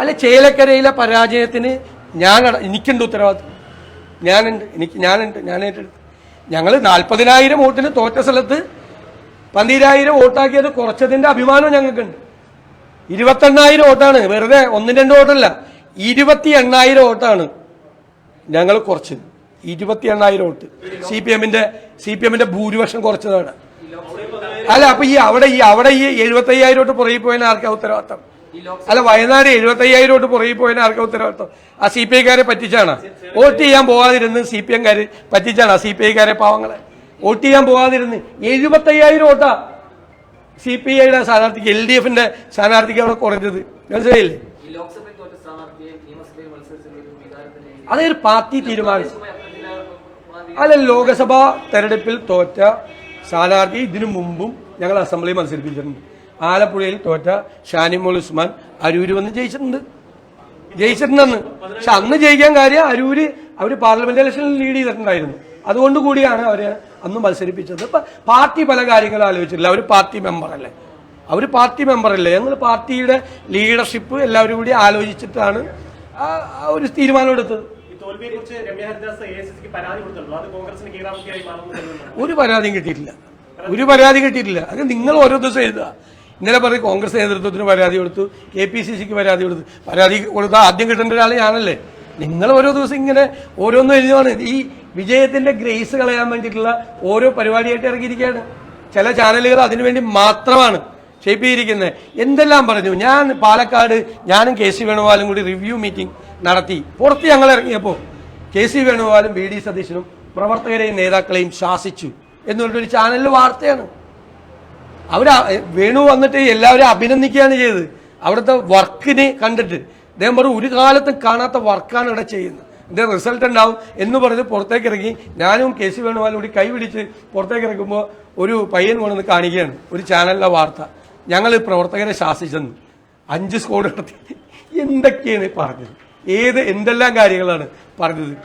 അല്ല ചേലക്കരയിലെ പരാജയത്തിന് ഞാൻ എനിക്കുണ്ട് ഉത്തരവാദിത്വം. ഞാനുണ്ട് എനിക്ക് ഞാനുണ്ട് ഞാൻ ഏറ്റെടുത്തു ഞങ്ങൾ നാൽപ്പതിനായിരം വോട്ടിന് തോറ്റ സ്ഥലത്ത് പന്തിരായിരം വോട്ടാക്കിയത് കുറച്ചതിന്റെ അഭിമാനം ഞങ്ങൾക്കുണ്ട്. ഇരുപത്തെണ്ണായിരം വോട്ടാണ് വെറുതെ ഒന്നും രണ്ട് വോട്ടല്ല ഇരുപത്തി എണ്ണായിരം വോട്ടാണ് ഞങ്ങൾ കുറച്ചത്. ഇരുപത്തി എണ്ണായിരം വോട്ട്. സി പി എമ്മിന്റെ സി പി എമ്മിന്റെ ഭൂരിപക്ഷം കുറച്ചതാണ്. അല്ല അപ്പൊ ഈ അവിടെ ഈ അവിടെ ഈ എഴുപത്തി അയ്യായിരം വോട്ട് പുറകെ പോയതിന് ആർക്കാ ഉത്തരവാദിത്തം? അല്ല വയനാട് എഴുപത്തി അയ്യായിരം തൊട്ട് പുറകെ പോയതിന് ആർക്കും ഉത്തരവാദിത്വം? ആ സി പി ഐക്കാരെ പറ്റിച്ചാണ്. വോട്ട് ചെയ്യാൻ പോകാതിരുന്ന് സി പി എംകാര് പറ്റിച്ചാണ് ആ സി പി ഐക്കാരെ പാവങ്ങളെ. വോട്ട് ചെയ്യാൻ പോകാതിരുന്ന് എഴുപത്തി അയ്യായിരം വോട്ടാ സി പി ഐയുടെ സ്ഥാനാർത്ഥിക്ക് എൽ ഡി എഫിന്റെ സ്ഥാനാർത്ഥിക്ക് അവിടെ കുറഞ്ഞത്. മനസ്സിലായില്ലേ? അതൊരു പാർട്ടി തീരുമാനം. അല്ല ലോക്സഭാ തെരഞ്ഞെടുപ്പിൽ തോറ്റ സ്ഥാനാർത്ഥി ഇതിനു മുമ്പും ഞങ്ങൾ അസംബ്ലി മത്സരിപ്പിച്ചിട്ടുണ്ട്. ആലപ്പുഴയിൽ തോറ്റ ഷാനിമോൾ ഉസ്മാൻ അരൂര് വന്ന് ജയിച്ചിട്ടുണ്ട്. ജയിച്ചിട്ടുണ്ടെന്ന്. പക്ഷെ അന്ന് ജയിക്കാൻ കാര്യം അരൂര് അവർ പാർലമെന്റ് ഇലക്ഷനിൽ ലീഡ് ചെയ്തിട്ടുണ്ടായിരുന്നു. അതുകൊണ്ട് കൂടിയാണ് അവരെ അന്ന് മത്സരിപ്പിച്ചത്. ഇപ്പൊ പാർട്ടി പല കാര്യങ്ങളും ആലോചിച്ചില്ല അവർ പാർട്ടി മെമ്പർ അല്ലേ? അവർ പാർട്ടി മെമ്പർ അല്ലേ? ഞങ്ങൾ പാർട്ടിയുടെ ലീഡർഷിപ്പ് എല്ലാവരും കൂടി ആലോചിച്ചിട്ടാണ് ഒരു തീരുമാനം എടുത്തത്. ഒരു പരാതിയും കിട്ടിയിട്ടില്ല. ഒരു പരാതി കിട്ടിയിട്ടില്ല. അത് നിങ്ങൾ ഓരോ ദിവസം എഴുതുക. ഇന്നലെ പറയും കോൺഗ്രസ് നേതൃത്വത്തിന് പരാതി കൊടുത്തു കെ പി സി സിക്ക് പരാതി കൊടുത്തു. പരാതി കൊടുത്താൽ ആദ്യം കിട്ടേണ്ട ഒരാൾ ഞാനല്ലേ. നിങ്ങൾ ഓരോ ദിവസം ഇങ്ങനെ ഓരോന്നും എഴുതുവാണ്. ഈ വിജയത്തിന്റെ ഗ്രേസ് കളയാൻ വേണ്ടിയിട്ടുള്ള ഓരോ പരിപാടിയായിട്ട് ഇറങ്ങിയിരിക്കുകയാണ്. ചില ചാനലുകൾ അതിനുവേണ്ടി മാത്രമാണ് ഷേപ്പ് എന്തെല്ലാം പറഞ്ഞു? ഞാൻ പാലക്കാട് ഞാനും കെ സി വേണുഗോപാലും കൂടി റിവ്യൂ മീറ്റിംഗ് നടത്തി. പുറത്ത് ഞങ്ങൾ ഇറങ്ങിയപ്പോൾ കെ സി വേണുഗോപാലും ബി ഡി സതീശനും പ്രവർത്തകരെയും നേതാക്കളെയും ശാസിച്ചു എന്ന് പറഞ്ഞിട്ടൊരു ചാനലിൽ വാർത്തയാണ്. അവർ വേണു വന്നിട്ട് എല്ലാവരും അഭിനന്ദിക്കുകയാണ് ചെയ്തത്. അവിടുത്തെ വർക്കിനെ കണ്ടിട്ട്. അദ്ദേഹം പറഞ്ഞു ഒരു കാലത്തും കാണാത്ത വർക്കാണ് ഇവിടെ ചെയ്യുന്നത്. ഇതിന്റെ റിസൾട്ട് ഉണ്ടാവും. എന്ന് പറഞ്ഞ് പുറത്തേക്ക് ഇറങ്ങി. ഞാനും കെ സി വേണുഗോപാലും കൂടി കൈപിടിച്ച് പുറത്തേക്ക് ഇറങ്ങുമ്പോൾ ഒരു പയ്യൻ കൊണ്ടുവന്ന് കാണിക്കുകയാണ്. ഒരു ചാനലിലെ വാർത്ത. ഞങ്ങൾ പ്രവർത്തകരെ ശാസിച്ചെന്ന്. അഞ്ച് സ്കോഡ് നടത്തി. എന്തൊക്കെയാണ് പറഞ്ഞത്? ഏത് എന്തെല്ലാം കാര്യങ്ങളാണ് പറഞ്ഞത്?